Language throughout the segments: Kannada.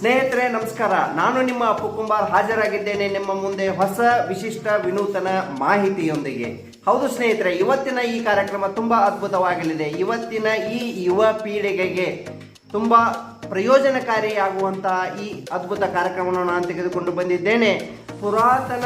ಸ್ನೇಹಿತರೆ, ನಮಸ್ಕಾರ. ನಾನು ನಿಮ್ಮ ಅಪ್ಪು ಕುಂಬಾರ್ ಹಾಜರಾಗಿದ್ದೇನೆ ನಿಮ್ಮ ಮುಂದೆ ಹೊಸ ವಿಶಿಷ್ಟ ವಿನೂತನ ಮಾಹಿತಿಯೊಂದಿಗೆ. ಹೌದು ಸ್ನೇಹಿತರೆ, ಇವತ್ತಿನ ಈ ಕಾರ್ಯಕ್ರಮ ತುಂಬಾ ಅದ್ಭುತವಾಗಲಿದೆ. ಇವತ್ತಿನ ಈ ಯುವ ಪೀಳಿಗೆಗೆ ತುಂಬಾ ಪ್ರಯೋಜನಕಾರಿಯಾಗುವಂತಹ ಈ ಅದ್ಭುತ ಕಾರ್ಯಕ್ರಮವನ್ನು ನಾನು ತೆಗೆದುಕೊಂಡು ಬಂದಿದ್ದೇನೆ. ಪುರಾತನ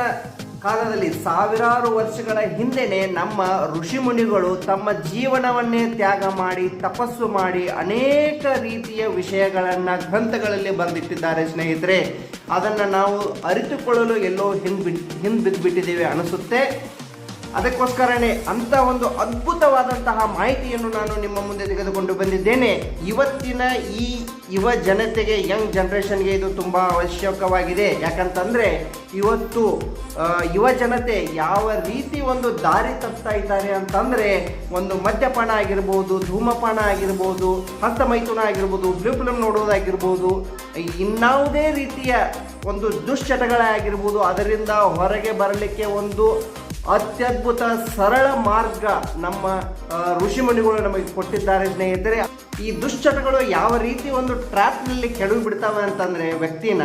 ಕಾಲದಲ್ಲಿ ಸಾವಿರಾರು ವರ್ಷಗಳ ಹಿಂದೆನೆ ನಮ್ಮ ಋಷಿಮುನಿಗಳು ತಮ್ಮ ಜೀವನವನ್ನೇ ತ್ಯಾಗ ಮಾಡಿ, ತಪಸ್ಸು ಮಾಡಿ ಅನೇಕ ರೀತಿಯ ವಿಷಯಗಳನ್ನು ಗ್ರಂಥಗಳಲ್ಲಿ ಬರೆದಿಟ್ಟಿದ್ದಾರೆ ಸ್ನೇಹಿತರೆ. ಅದನ್ನು ನಾವು ಅರಿತುಕೊಳ್ಳಲು ಎಲ್ಲೋ ಹಿಂದ್ ಬಿಟ್ಟು ಹಿಂದ್ ಬಿದ್ದುಬಿಟ್ಟಿದ್ದೇವೆ ಅನಿಸುತ್ತೆ. ಅದಕ್ಕೋಸ್ಕರನೇ ಅಂತ ಒಂದು ಅದ್ಭುತವಾದಂತಹ ಮಾಹಿತಿಯನ್ನು ನಾನು ನಿಮ್ಮ ಮುಂದೆ ತೆಗೆದುಕೊಂಡು ಬಂದಿದ್ದೇನೆ. ಇವತ್ತಿನ ಈ ಯುವ ಜನತೆಗೆ ಯಂಗ್ ಜನ್ರೇಷನ್ಗೆ ಇದು ತುಂಬ ಅವಶ್ಯಕವಾಗಿದೆ. ಯಾಕಂತಂದರೆ ಇವತ್ತು ಯುವ ಜನತೆ ಯಾವ ರೀತಿ ಒಂದು ದಾರಿ ತಪ್ಪಿಸ್ತಾ ಇದ್ದಾರೆ ಅಂತಂದರೆ ಒಂದು ಮದ್ಯಪಾನ ಆಗಿರ್ಬೋದು, ಧೂಮಪಾನ ಆಗಿರ್ಬೋದು, ಹಸ್ತಮೈಥುನ ಆಗಿರ್ಬೋದು, ಬ್ಲೂ ಫಿಲಮ್ ನೋಡೋದಾಗಿರ್ಬೋದು ಇನ್ನಾವುದೇ ರೀತಿಯ ಒಂದು ದುಶ್ಚಟಗಳೇ ಆಗಿರ್ಬೋದು ಅದರಿಂದ ಹೊರಗೆ ಬರಲಿಕ್ಕೆ ಒಂದು ಅತ್ಯದ್ಭುತ, ಸರಳ ಮಾರ್ಗ ನಮ್ಮ ಋಷಿಮುನಿಗಳು ನಮಗೆ ಕೊಟ್ಟಿದ್ದಾರೆ ಸ್ನೇಹಿತರೆ. ಈ ದುಶ್ಚಟಗಳು ಯಾವ ರೀತಿ ಒಂದು ಟ್ರ್ಯಾಪ್ನಲ್ಲಿ ಕೆಡವಿ ಬಿಡ್ತಾವೆ ಅಂತಂದ್ರೆ ವ್ಯಕ್ತಿನ,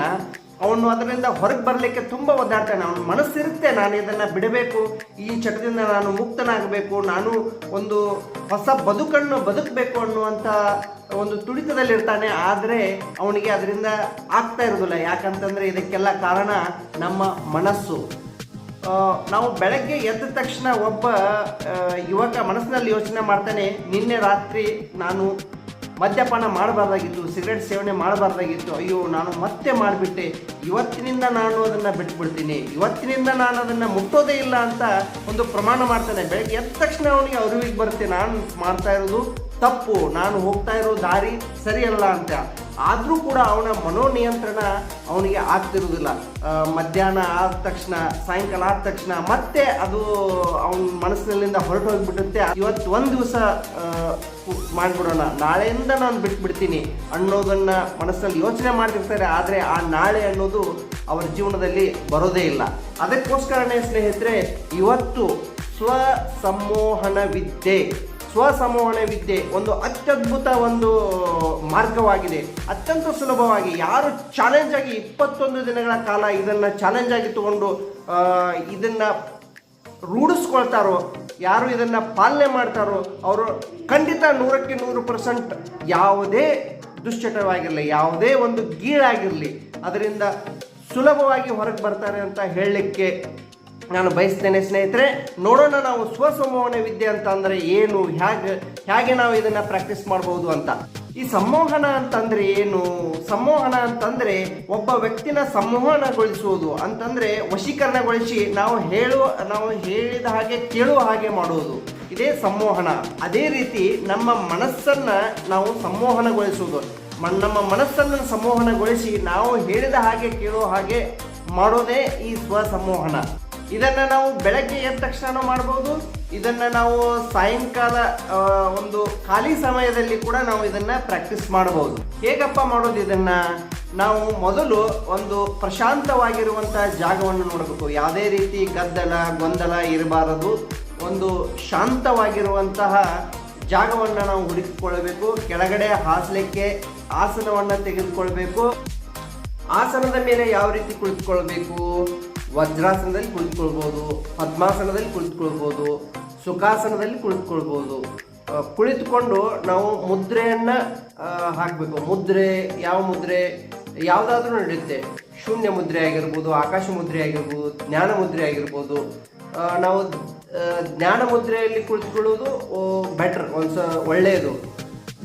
ಅವನು ಅದರಿಂದ ಹೊರಗೆ ಬರಲಿಕ್ಕೆ ತುಂಬ ಒದ್ದಾಡ್ತಾನೆ. ಅವನ ಮನಸ್ಸಿರುತ್ತೆ, ನಾನು ಇದನ್ನು ಬಿಡಬೇಕು, ಈ ಚಟದಿಂದ ನಾನು ಮುಕ್ತನಾಗಬೇಕು, ನಾನು ಒಂದು ಹೊಸ ಬದುಕನ್ನು ಬದುಕಬೇಕು ಅನ್ನುವಂಥ ಒಂದು ತುಡಿತದಲ್ಲಿರ್ತಾನೆ, ಆದರೆ ಅವನಿಗೆ ಅದರಿಂದ ಆಗ್ತಾ ಇರೋದಿಲ್ಲ ಯಾಕಂತಂದರೆ ಇದಕ್ಕೆಲ್ಲ ಕಾರಣ ನಮ್ಮ ಮನಸ್ಸು. ನಾವು ಬೆಳಗ್ಗೆ ಎದ್ದ ತಕ್ಷಣ ಒಬ್ಬ ಯುವಕ ಮನಸ್ಸಿನಲ್ಲಿ ಯೋಚನೆ ಮಾಡ್ತಾನೆ, ನಿನ್ನೆ ರಾತ್ರಿ ನಾನು ಮದ್ಯಪಾನ ಮಾಡಬಾರ್ದಾಗಿತ್ತು, ಸಿಗರೆಟ್ ಸೇವನೆ ಮಾಡಬಾರ್ದಾಗಿತ್ತು. ಅಯ್ಯೋ, ನಾನು ಮತ್ತೆ ಮಾಡಿಬಿಟ್ಟೆ. ಇವತ್ತಿನಿಂದ ನಾನು ಅದನ್ನು ಬಿಟ್ಬಿಡ್ತೀನಿ. ಇವತ್ತಿನಿಂದ ನಾನು ಅದನ್ನು ಮುಟ್ಟೋದೇ ಇಲ್ಲ ಅಂತ ಒಂದು ಪ್ರಮಾಣ ಮಾಡ್ತಾನೆ. ಬೆಳಗ್ಗೆ ಎದ್ದ ತಕ್ಷಣ ಅವನಿಗೆ ಅರಿವಿಗೆ ಬರುತ್ತೆ, ನಾನು ಮಾಡ್ತಾ ಇರೋದು ತಪ್ಪು, ನಾನು ಹೋಗ್ತಾ ಇರೋ ದಾರಿ ಸರಿಯಲ್ಲ ಅಂತ. ಆದರೂ ಕೂಡ ಅವನ ಮನೋನಿಯಂತ್ರಣ ಅವನಿಗೆ ಆಗ್ತಿರೋದಿಲ್ಲ ಮಧ್ಯಾಹ್ನ ಆದ ತಕ್ಷಣ, ಸಾಯಂಕಾಲ ಆದ ತಕ್ಷಣ ಮತ್ತೆ ಅದು ಅವನ ಮನಸ್ಸಿನಲ್ಲಿಂದ ಹೊರಟು ಹೋಗ್ಬಿಡುತ್ತೆ ಇವತ್ತು ಒಂದು ದಿವಸ ಮಾಡಿಬಿಡೋಣ. ನಾಳೆಯಿಂದ ನಾನು ಬಿಟ್ಬಿಡ್ತೀನಿ ಅನ್ನೋದನ್ನು ಮನಸ್ಸಲ್ಲಿ ಯೋಚನೆ ಮಾಡ್ತಿರ್ತಾರೆ. ಆದರೆ ಆ ನಾಳೆ ಅನ್ನೋದು ಅವರ ಜೀವನದಲ್ಲಿ ಬರೋದೇ ಇಲ್ಲ. ಅದಕ್ಕೋಸ್ಕರನೇ ಸ್ನೇಹಿತರೆ, ಇವತ್ತು ಸ್ವ ಸಂಮೋಹನ ವಿದ್ಯೆ ಸ್ವಸಂವಹನ ವಿದ್ಯೆ ಒಂದು ಅತ್ಯದ್ಭುತ ಒಂದು ಮಾರ್ಗವಾಗಿದೆ. ಅತ್ಯಂತ ಸುಲಭವಾಗಿ ಯಾರು ಚಾಲೆಂಜ್ ಆಗಿ ಇಪ್ಪತ್ತೊಂದು ದಿನಗಳ ಕಾಲ ಇದನ್ನು ಚಾಲೆಂಜ್ ಆಗಿ ತಗೊಂಡು ಇದನ್ನ ರೂಢಿಸ್ಕೊಳ್ತಾರೋ, ಯಾರು ಇದನ್ನ ಪಾಲನೆ ಮಾಡ್ತಾರೋ, ಅವರು ಖಂಡಿತ ನೂರಕ್ಕೆ ನೂರು ಪರ್ಸೆಂಟ್ ಯಾವುದೇ ದುಶ್ಚಟವಾಗಿರಲಿ, ಯಾವುದೇ ಒಂದು ಗೀಳಾಗಿರಲಿ, ಅದರಿಂದ ಸುಲಭವಾಗಿ ಹೊರಗೆ ಬರ್ತಾರೆ ಅಂತ ಹೇಳಲಿಕ್ಕೆ ನಾನು ಬಯಸ್ತೇನೆ ಸ್ನೇಹಿತರೆ, ನೋಡೋಣ ನಾವು ಸ್ವಸಂವಹನ ವಿದ್ಯೆ ಅಂತ ಅಂದ್ರೆ ಏನು ಹೇಗೆ ಹೇಗೆ ನಾವು ಇದನ್ನ ಪ್ರಾಕ್ಟೀಸ್ ಮಾಡಬಹುದು ಅಂತ. ಈ ಸಂಮೋಹನ ಅಂತಂದ್ರೆ ಏನು? ಸಂಮೋಹನ ಅಂತಂದ್ರೆ ಒಬ್ಬ ವ್ಯಕ್ತಿನ ಸಂಮೋಹನಗೊಳಿಸುವುದು. ಅಂತಂದ್ರೆ ವಶೀಕರಣಗೊಳಿಸಿ ನಾವು ಹೇಳುವ, ನಾವು ಹೇಳಿದ ಹಾಗೆ ಕೇಳುವ ಹಾಗೆ ಮಾಡುವುದು ಇದೇ ಸಂಮೋಹನ. ಅದೇ ರೀತಿ ನಮ್ಮ ಮನಸ್ಸನ್ನ ನಾವು ಸಂಮೋಹನಗೊಳಿಸುವುದು. ನಮ್ಮ ಮನಸ್ಸನ್ನು ಸಂಮೋಹನಗೊಳಿಸಿ ನಾವು ಹೇಳಿದ ಹಾಗೆ ಕೇಳುವ ಹಾಗೆ ಮಾಡೋದೇ ಈ ಸ್ವಸಂಮೋಹನ. ಇದನ್ನ ನಾವು ಬೆಳಗ್ಗೆ ಎದ್ದ ತಕ್ಷಣ ಮಾಡಬಹುದು ಇದನ್ನ ನಾವು ಸಾಯಂಕಾಲ ಒಂದು ಖಾಲಿ ಸಮಯದಲ್ಲಿ ಕೂಡ ನಾವು ಇದನ್ನ ಪ್ರಾಕ್ಟೀಸ್ ಮಾಡಬಹುದು ಹೇಗಪ್ಪ ಮಾಡೋದು ಇದನ್ನ? ನಾವು ಮೊದಲು ಒಂದು ಪ್ರಶಾಂತವಾಗಿರುವಂಥ ಜಾಗವನ್ನು ನೋಡಬೇಕು. ಯಾವುದೇ ರೀತಿ ಗದ್ದಲ, ಗೊಂದಲ ಇರಬಾರದು. ಒಂದು ಶಾಂತವಾಗಿರುವಂತಹ ಜಾಗವನ್ನು ನಾವು ಹುಡುಕಿಕೊಳ್ಳಬೇಕು. ಕೆಳಗಡೆ ಹಾಸಲಿಕ್ಕೆ ಆಸನವನ್ನು ತೆಗೆದುಕೊಳ್ಬೇಕು. ಆಸನದ ಮೇಲೆ ಯಾವ ರೀತಿ ಕುಳಿತುಕೊಳ್ಬೇಕು? ವಜ್ರಾಸನದಲ್ಲಿ ಕುಳಿತುಕೊಳ್ಬೋದು, ಪದ್ಮಾಸನದಲ್ಲಿ ಕುಳಿತುಕೊಳ್ಬೋದು, ಸುಖಾಸನದಲ್ಲಿ ಕುಳಿತುಕೊಳ್ಬೋದು. ಕುಳಿತುಕೊಂಡು ನಾವು ಮುದ್ರೆಯನ್ನು ಹಾಕಬೇಕು. ಮುದ್ರೆ, ಯಾವ ಮುದ್ರೆ, ಯಾವುದಾದ್ರೂ ನಡೆಯುತ್ತೆ. ಶೂನ್ಯ ಮುದ್ರೆ ಆಗಿರ್ಬೋದು, ಆಕಾಶ ಮುದ್ರೆ ಆಗಿರ್ಬೋದು, ಜ್ಞಾನ ಮುದ್ರೆ ಆಗಿರ್ಬೋದು. ನಾವು ಜ್ಞಾನ ಮುದ್ರೆಯಲ್ಲಿ ಕುಳಿತುಕೊಳ್ಳೋದು ಬೆಟರ್ ಒಂದು ಒಳ್ಳೆಯದು.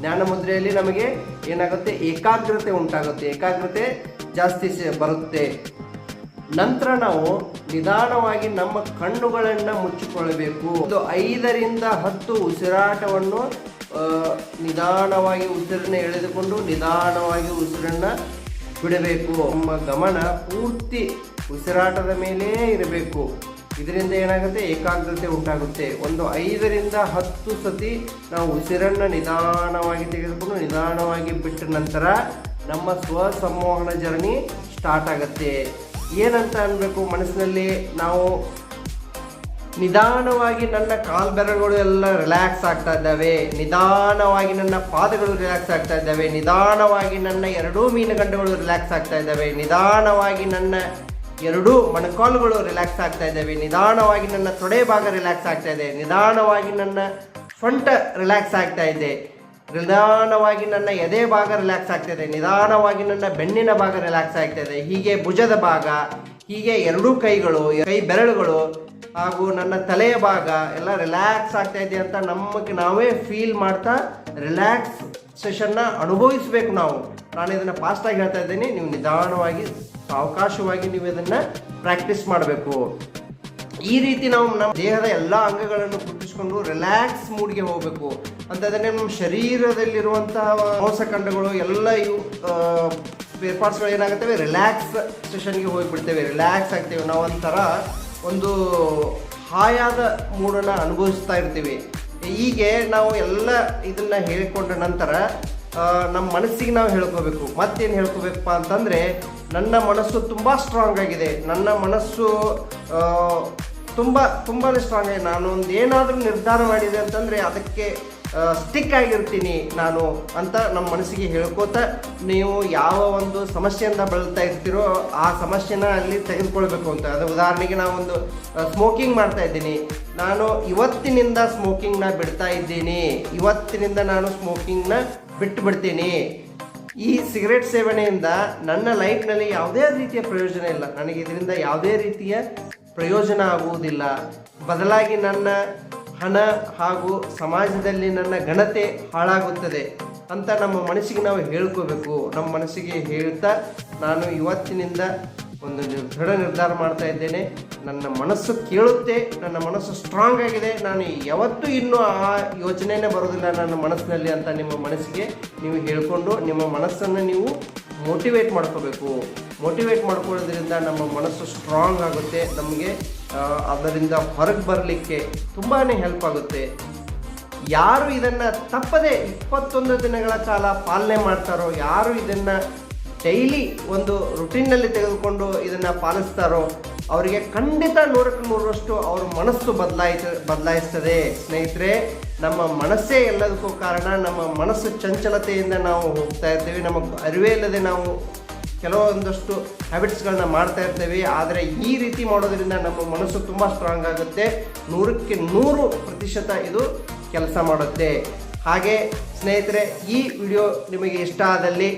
ಜ್ಞಾನ ಮುದ್ರೆಯಲ್ಲಿ ನಮಗೆ ಏನಾಗುತ್ತೆ? ಏಕಾಗ್ರತೆ ಉಂಟಾಗುತ್ತೆ. ಏಕಾಗ್ರತೆ ಜಾಸ್ತಿ ಬರುತ್ತೆ. ನಂತರ ನಾವು ನಿಧಾನವಾಗಿ ನಮ್ಮ ಕಣ್ಣುಗಳನ್ನು ಮುಚ್ಚಿಕೊಳ್ಳಬೇಕು. ಒಂದು ಐದರಿಂದ ಹತ್ತು ಉಸಿರಾಟವನ್ನು ನಿಧಾನವಾಗಿ ಉಸಿರನ್ನು ಎಳೆದುಕೊಂಡು ನಿಧಾನವಾಗಿ ಉಸಿರನ್ನು ಬಿಡಬೇಕು. ನಮ್ಮ ಗಮನ ಪೂರ್ತಿ ಉಸಿರಾಟದ ಮೇಲೇ ಇರಬೇಕು. ಇದರಿಂದ ಏನಾಗುತ್ತೆ? ಏಕಾಗ್ರತೆ ಉಂಟಾಗುತ್ತೆ. ಒಂದು ಐದರಿಂದ ಹತ್ತು ಸತಿ ನಾವು ಉಸಿರನ್ನು ನಿಧಾನವಾಗಿ ತೆಗೆದುಕೊಂಡು ನಿಧಾನವಾಗಿ ಬಿಟ್ಟ ನಂತರ ನಮ್ಮ ಸ್ವಸಂವಹನ ಜರ್ನಿ ಸ್ಟಾರ್ಟ್ ಆಗುತ್ತೆ. ಏನಂತ ಅನ್ಬೇಕು ಮನಸ್ಸಿನಲ್ಲಿ? ನಾವು ನಿಧಾನವಾಗಿ ನನ್ನ ಕಾಲ್ಬೆರಳುಗಳು ಎಲ್ಲ ರಿಲ್ಯಾಕ್ಸ್ ಆಗ್ತಾ ಇದ್ದಾವೆ. ನಿಧಾನವಾಗಿ ನನ್ನ ಪಾದಗಳು ರಿಲ್ಯಾಕ್ಸ್ ಆಗ್ತಾ ಇದ್ದಾವೆ. ನಿಧಾನವಾಗಿ ನನ್ನ ಎರಡೂ ಮೀನುಗಂಡಗಳು ರಿಲ್ಯಾಕ್ಸ್ ಆಗ್ತಾ ಇದ್ದಾವೆ. ನಿಧಾನವಾಗಿ ನನ್ನ ಎರಡೂ ಮಣಕಾಲುಗಳು ರಿಲ್ಯಾಕ್ಸ್ ಆಗ್ತಾ ಇದ್ದಾವೆ. ನಿಧಾನವಾಗಿ ನನ್ನ ತೊಡೆ ಭಾಗ ರಿಲ್ಯಾಕ್ಸ್ ಆಗ್ತಾ ಇದೆ. ನಿಧಾನವಾಗಿ ನನ್ನ ಸೊಂಟ ರಿಲ್ಯಾಕ್ಸ್ ಆಗ್ತಾ ಇದೆ. ನಿಧಾನವಾಗಿ ನನ್ನ ಎದೆ ಭಾಗ ರಿಲ್ಯಾಕ್ಸ್ ಆಗ್ತಾ ಇದೆ ನಿಧಾನವಾಗಿ ನನ್ನ ಬೆನ್ನಿನ ಭಾಗ ರಿಲ್ಯಾಕ್ಸ್ ಆಗ್ತಾ ಇದೆ ಹೀಗೆ ಭುಜದ ಭಾಗ, ಹೀಗೆ ಎರಡೂ ಕೈಗಳು, ಕೈ ಬೆರಳುಗಳು ಹಾಗೂ ನನ್ನ ತಲೆಯ ಭಾಗ ಎಲ್ಲ ರಿಲ್ಯಾಕ್ಸ್ ಆಗ್ತಾ ಇದೆ ಅಂತ ನಮಗೆ ನಾವೇ ಫೀಲ್ ಮಾಡ್ತಾ ರಿಲ್ಯಾಕ್ಸ್ ಸೆಷನ್ನ ಅನುಭವಿಸಬೇಕು ನಾವು. ನಾನು ಇದನ್ನು ಫಾಸ್ಟಾಗಿ ಹೇಳ್ತಾ ಇದ್ದೀನಿ. ನೀವು ನಿಧಾನವಾಗಿ, ಸಾವಕಾಶವಾಗಿ ನೀವು ಇದನ್ನು ಪ್ರಾಕ್ಟೀಸ್ ಮಾಡಬೇಕು. ಈ ರೀತಿ ನಾವು ನಮ್ಮ ದೇಹದ ಎಲ್ಲ ಅಂಗಗಳನ್ನು ಗುರುತಿಸಿಕೊಂಡು ರಿಲ್ಯಾಕ್ಸ್ ಮೂಡ್ಗೆ ಹೋಗಬೇಕು. ಅಂತಂದ್ರೆ ನಮ್ಮ ಶರೀರದಲ್ಲಿರುವಂತಹ ಮೋಸಖಂಡಗಳು ಎಲ್ಲ ಇವು ಸ್ಪೇರ್ ಪಾರ್ಟ್ಸ್ಗಳು ಏನಾಗುತ್ತವೆ? ರಿಲ್ಯಾಕ್ಸ್ ಸೆಷನ್ಗೆ ಹೋಗಿಬಿಡ್ತೇವೆ. ರಿಲ್ಯಾಕ್ಸ್ ಆಗ್ತೇವೆ. ನಾವು ಒಂಥರ ಒಂದು ಹಾಯಾದ ಮೂಡನ್ನು ಅನುಭವಿಸ್ತಾ ಇರ್ತೀವಿ. ಹೀಗೆ ನಾವು ಎಲ್ಲ ಇದನ್ನು ಹೇಳಿಕೊಂಡ ನಂತರ ನಮ್ಮ ಮನಸ್ಸಿಗೆ ನಾವು ಹೇಳ್ಕೋಬೇಕು. ಮತ್ತೇನು ಹೇಳ್ಕೋಬೇಕಪ್ಪ ಅಂತಂದರೆ, ನನ್ನ ಮನಸ್ಸು ತುಂಬ ಸ್ಟ್ರಾಂಗ್ ಆಗಿದೆ. ನನ್ನ ಮನಸ್ಸು ತುಂಬ, ತುಂಬಾ ಸ್ಟ್ರಾಂಗ್ ಆಗಿ ನಾನು ಒಂದು ಏನಾದರೂ ನಿರ್ಧಾರ ಮಾಡಿದೆ ಅಂತಂದರೆ ಅದಕ್ಕೆ ಸ್ಟಿಕ್ ಆಗಿರ್ತೀನಿ ನಾನು ಅಂತ ನಮ್ಮ ಮನಸ್ಸಿಗೆ ಹೇಳ್ಕೋತ ನೀವು ಯಾವ ಒಂದು ಸಮಸ್ಯೆಯಿಂದ ಬಳಲ್ತಾ ಇರ್ತೀರೋ ಆ ಸಮಸ್ಯೆನ ಅಲ್ಲಿ ತೆಗೆದುಕೊಳ್ಬೇಕು ಅಂತ. ಅದು ಉದಾಹರಣೆಗೆ ನಾವೊಂದು ಸ್ಮೋಕಿಂಗ್ ಮಾಡ್ತಾ ಇದ್ದೀನಿ. ನಾನು ಇವತ್ತಿನಿಂದ ಸ್ಮೋಕಿಂಗ್ನ ಬಿಡ್ತಾ ಇದ್ದೀನಿ. ಇವತ್ತಿನಿಂದ ನಾನು ಸ್ಮೋಕಿಂಗ್ನ ಬಿಟ್ಟು ಬಿಡ್ತೀನಿ. ಈ ಸಿಗರೆಟ್ ಸೇವನೆಯಿಂದ ನನ್ನ ಲೈಫ್ನಲ್ಲಿ ಯಾವುದೇ ರೀತಿಯ ಪ್ರಯೋಜನ ಇಲ್ಲ. ನನಗೆ ಇದರಿಂದ ಯಾವುದೇ ರೀತಿಯ ಪ್ರಯೋಜನ ಆಗುವುದಿಲ್ಲ. ಬದಲಾಗಿ ನನ್ನ ಹಣ ಹಾಗೂ ಸಮಾಜದಲ್ಲಿ ನನ್ನ ಘನತೆ ಹಾಳಾಗುತ್ತದೆ ಅಂತ ನಮ್ಮ ಮನಸ್ಸಿಗೆ ನಾವು ಹೇಳ್ಕೋಬೇಕು. ನಮ್ಮ ಮನಸ್ಸಿಗೆ ಹೇಳ್ತಾ ನಾನು ಇವತ್ತಿನಿಂದ ಒಂದು ದೃಢ ನಿರ್ಧಾರ ಮಾಡ್ತಾ ಇದ್ದೇನೆ. ನನ್ನ ಮನಸ್ಸು ಕೇಳುತ್ತೆ, ನನ್ನ ಮನಸ್ಸು ಸ್ಟ್ರಾಂಗ್ ಆಗಿದೆ. ನಾನು ಯಾವತ್ತೂ ಇನ್ನೂ ಆ ಯೋಚನೆನೇ ಬರೋದಿಲ್ಲ ನನ್ನ ಮನಸ್ಸಿನಲ್ಲಿ ಅಂತ ನಿಮ್ಮ ಮನಸ್ಸಿಗೆ ನೀವು ಹೇಳಿಕೊಂಡು ನಿಮ್ಮ ಮನಸ್ಸನ್ನು ನೀವು ಮೋಟಿವೇಟ್ ಮಾಡ್ಕೋಬೇಕು. ಮೋಟಿವೇಟ್ ಮಾಡ್ಕೊಳ್ಳೋದ್ರಿಂದ ನಮ್ಮ ಮನಸ್ಸು ಸ್ಟ್ರಾಂಗ್ ಆಗುತ್ತೆ. ನಮಗೆ ಅದರಿಂದ ಹೊರಗೆ ಬರಲಿಕ್ಕೆ ತುಂಬಾ ಹೆಲ್ಪ್ ಆಗುತ್ತೆ. ಯಾರು ಇದನ್ನು ತಪ್ಪದೆ ಇಪ್ಪತ್ತೊಂದು ದಿನಗಳ ಕಾಲ ಪಾಲನೆ ಮಾಡ್ತಾರೋ, ಯಾರು ಇದನ್ನು ಡೈಲಿ ಒಂದು ರುಟೀನ್ನಲ್ಲಿ ತೆಗೆದುಕೊಂಡು ಇದನ್ನು ಪಾಲಿಸ್ತಾರೋ, ಅವರಿಗೆ ಖಂಡಿತ ನೂರಕ್ಕೆ ನೂರರಷ್ಟು ಅವ್ರ ಮನಸ್ಸು ಬದಲಾಯಿತು, ಬದಲಾಯಿಸ್ತದೆ. ಸ್ನೇಹಿತರೆ ನಮ್ಮ ಮನಸ್ಸೇ ಎಲ್ಲದಕ್ಕೂ ಕಾರಣ, ನಮ್ಮ ಮನಸ್ಸು ಚಂಚಲತೆಯಿಂದ ನಾವು ಹೋಗ್ತಾ ಇರ್ತೀವಿ, ನಮಗೆ ಅರಿವೇ ಇಲ್ಲದೆ ನಾವು ಕೆಲವೊಂದಷ್ಟು ಹ್ಯಾಬಿಟ್ಸ್ಗಳನ್ನ ಮಾಡ್ತಾ ಇರ್ತೇವೆ. ಆದರೆ ಈ ರೀತಿ ಮಾಡೋದರಿಂದ ನಮ್ಮ ಮನಸ್ಸು ತುಂಬ ಸ್ಟ್ರಾಂಗ್ ಆಗುತ್ತೆ. ನೂರಕ್ಕೆ ನೂರು ಪ್ರತಿಶತ ಇದು ಕೆಲಸ ಮಾಡುತ್ತೆ. ಹಾಗೆ ಸ್ನೇಹಿತರೆ, ಈ ವಿಡಿಯೋ ನಿಮಗೆ ಇಷ್ಟ ಆದಲ್ಲಿ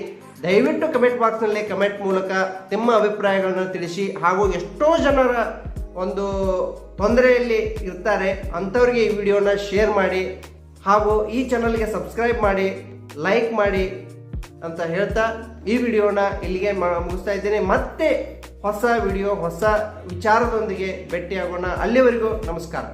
ದಯವಿಟ್ಟು ಕಮೆಂಟ್ ಬಾಕ್ಸ್ನಲ್ಲಿ ಕಮೆಂಟ್ ಮೂಲಕ ನಿಮ್ಮ ಅಭಿಪ್ರಾಯಗಳನ್ನು ತಿಳಿಸಿ, ಹಾಗೂ ಎಷ್ಟೋ ಜನರ ಒಂದು ತೊಂದರೆಯಲ್ಲಿ ಇರ್ತಾರೆ, ಅಂಥವ್ರಿಗೆ ಈ ವಿಡಿಯೋನ ಶೇರ್ ಮಾಡಿ ಹಾಗೂ ಈ ಚಾನಲ್ಗೆ ಸಬ್ಸ್ಕ್ರೈಬ್ ಮಾಡಿ ಲೈಕ್ ಮಾಡಿ ಅಂತ ಹೇಳ್ತಾ ಈ ವಿಡಿಯೋನ ಇಲ್ಲಿಗೆ ಮುಗಿಸ್ತಾ ಇದ್ದೇನೆ. ಮತ್ತೆ ಹೊಸ ವಿಡಿಯೋ, ಹೊಸ ವಿಚಾರದೊಂದಿಗೆ ಭೇಟಿಯಾಗೋಣ. ಅಲ್ಲಿವರೆಗೂ ನಮಸ್ಕಾರ.